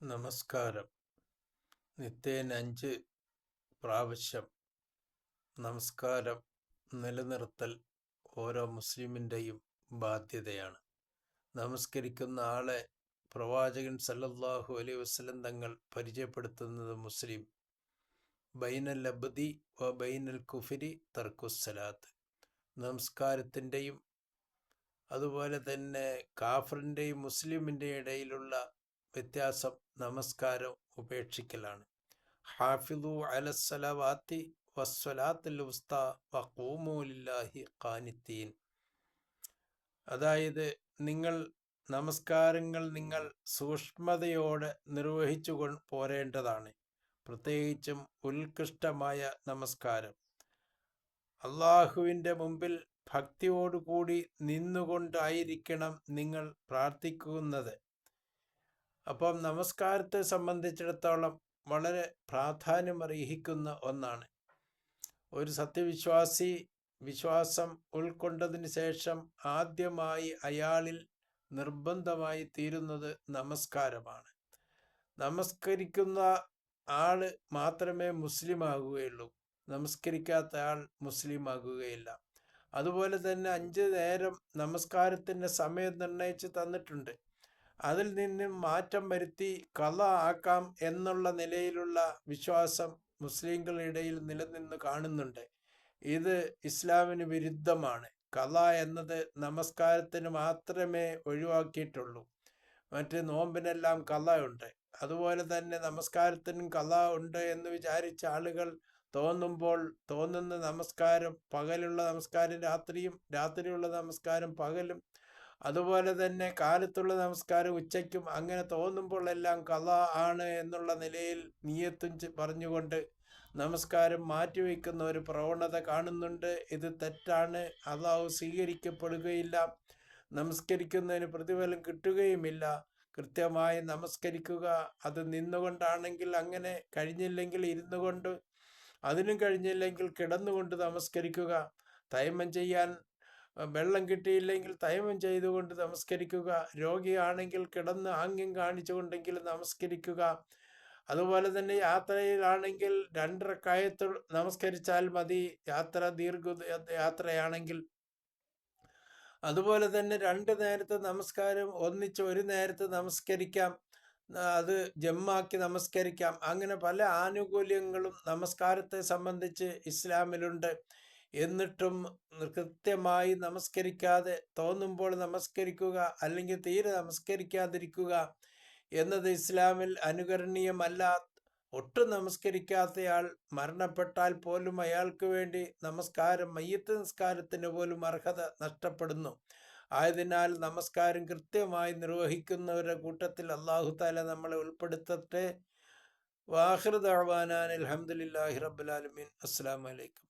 നമസ്കാരം. നിത്യേന അഞ്ച് പ്രാവശ്യം നമസ്കാരം നിലനിർത്തൽ ഓരോ മുസ്ലിമിന്റെയും ബാധ്യതയാണ്. നമസ്കരിക്കുന്ന ആളെ പ്രവാചകൻ സല്ലല്ലാഹു അലൈഹി വസ്ലം തങ്ങൾ പരിചയപ്പെടുത്തുന്നത് മുസ്ലിം. ബൈനൽ അബ്ദി വ ബൈനൽ കുഫിരി തർക്കുസലാത്ത് നമസ്കാരത്തിന്റെയും അതുപോലെ തന്നെ കാഫറിന്റെയും മുസ്ലിമിന്റെയും ഇടയിലുള്ള വ്യത്യാസം നമസ്കാരം ഉപേക്ഷിക്കലാണ്. ഹാഫിദു അലസ്സലവാത്തി ഉസ്ത അതായത് നിങ്ങൾ നമസ്കാരങ്ങൾ നിങ്ങൾ സൂക്ഷ്മതയോടെ നിർവഹിച്ചു പോരേണ്ടതാണ്. പ്രത്യേകിച്ചും ഉത്കൃഷ്ടമായ നമസ്കാരം. അള്ളാഹുവിന്റെ മുമ്പിൽ ഭക്തിയോടുകൂടി നിന്നുകൊണ്ടായിരിക്കണം നിങ്ങൾ പ്രാർത്ഥിക്കുന്നത്. അപ്പം നമസ്കാരത്തെ സംബന്ധിച്ചിടത്തോളം വളരെ പ്രാധാന്യം അർഹിക്കുന്ന ഒന്നാണ്. ഒരു സത്യവിശ്വാസി വിശ്വാസം ഉൾക്കൊണ്ടതിന് ശേഷം ആദ്യമായി അയാളിൽ നിർബന്ധമായി തീരുന്നത് നമസ്കാരമാണ്. നമസ്കരിക്കുന്ന ആൾ മാത്രമേ മുസ്ലിം ആകുകയുള്ളൂ നമസ്കരിക്കാത്ത ആൾ മുസ്ലിം ആകുകയില്ല അതുപോലെ തന്നെ അഞ്ച് നേരം നമസ്കാരത്തിന്റെ സമയം നിർണയിച്ച് തന്നിട്ടുണ്ട്. അതിൽ നിന്നും മാറ്റം വരുത്തി കല ആക്കാം എന്നുള്ള നിലയിലുള്ള വിശ്വാസം മുസ്ലിങ്ങളുടെ ഇടയിൽ നിലനിന്ന് കാണുന്നുണ്ട്. ഇത് ഇസ്ലാമിന് വിരുദ്ധമാണ്. കല എന്നത് നമസ്കാരത്തിന് മാത്രമേ ഒഴിവാക്കിയിട്ടുള്ളൂ. മറ്റ് നോമ്പിനെല്ലാം കല ഉണ്ട്. അതുപോലെ തന്നെ നമസ്കാരത്തിനും കല ഉണ്ട് എന്ന് വിചാരിച്ച ആളുകൾ തോന്നുമ്പോൾ തോന്നുന്ന നമസ്കാരം പകലുള്ള നമസ്കാരം രാത്രിയും രാത്രിയുള്ള നമസ്കാരം പകലും അതുപോലെ തന്നെ കാലത്തുള്ള നമസ്കാരം ഉച്ചയ്ക്കും അങ്ങനെ തോന്നുമ്പോൾ എല്ലാം കഥ ആണ് എന്നുള്ള നിലയിൽ നീയത്തും പറഞ്ഞുകൊണ്ട് നമസ്കാരം മാറ്റിവെക്കുന്ന ഒരു പ്രവണത കാണുന്നുണ്ട്. ഇത് തെറ്റാണ്. അതാവ് സ്വീകരിക്കപ്പെടുകയില്ല. നമസ്കരിക്കുന്നതിന് പ്രതിഫലം കിട്ടുകയുമില്ല. കൃത്യമായി നമസ്കരിക്കുക. അത് നിന്നുകൊണ്ടാണെങ്കിൽ അങ്ങനെ കഴിഞ്ഞില്ലെങ്കിൽ ഇരുന്നുകൊണ്ട് അതിനും കഴിഞ്ഞില്ലെങ്കിൽ കിടന്നുകൊണ്ട് നമസ്കരിക്കുക. തൈമം ചെയ്യാൻ വെള്ളം കിട്ടിയില്ലെങ്കിൽ തയമം ചെയ്തുകൊണ്ട് നമസ്കരിക്കുക. രോഗിയാണെങ്കിൽ കിടന്ന് ആംഗ്യം കാണിച്ചുകൊണ്ടെങ്കിലും നമസ്കരിക്കുക. അതുപോലെ തന്നെ യാത്രയിലാണെങ്കിൽ രണ്ടരക്കായത്ത് നമസ്കരിച്ചാൽ മതി. യാത്ര ദീർഘ യാത്രയാണെങ്കിൽ. അതുപോലെ തന്നെ രണ്ട് നേരത്തെ നമസ്കാരം ഒന്നിച്ച് ഒരു നേരത്തെ നമസ്കരിക്കാം. അത് ജമ്മാക്കി നമസ്കരിക്കാം. അങ്ങനെ പല ആനുകൂല്യങ്ങളും നമസ്കാരത്തെ സംബന്ധിച്ച് ഇസ്ലാമിലുണ്ട്. എന്നിട്ടും കൃത്യമായി നമസ്കരിക്കാതെ തോന്നുമ്പോൾ നമസ്കരിക്കുക അല്ലെങ്കിൽ തീരെ നമസ്കരിക്കാതിരിക്കുക എന്നത് ഇസ്ലാമിൽ അനുകരണീയമല്ല. ഒട്ടും നമസ്കരിക്കാത്തയാൾ മരണപ്പെട്ടാൽ പോലും അയാൾക്ക് വേണ്ടി നമസ്കാരം മയ്യത്ത് നമസ്കാരത്തിന് പോലും അർഹത നഷ്ടപ്പെടുന്നു. ആയതിനാൽ നമസ്കാരം കൃത്യമായി നിർവഹിക്കുന്നവരുടെ കൂട്ടത്തിൽ അള്ളാഹു താല നമ്മളെ ഉൾപ്പെടുത്തട്ടെ. വാഹൃദാൻ അലഹമുല്ലാഹി റബുലാലമീൻ അസ്സാം വലൈക്കും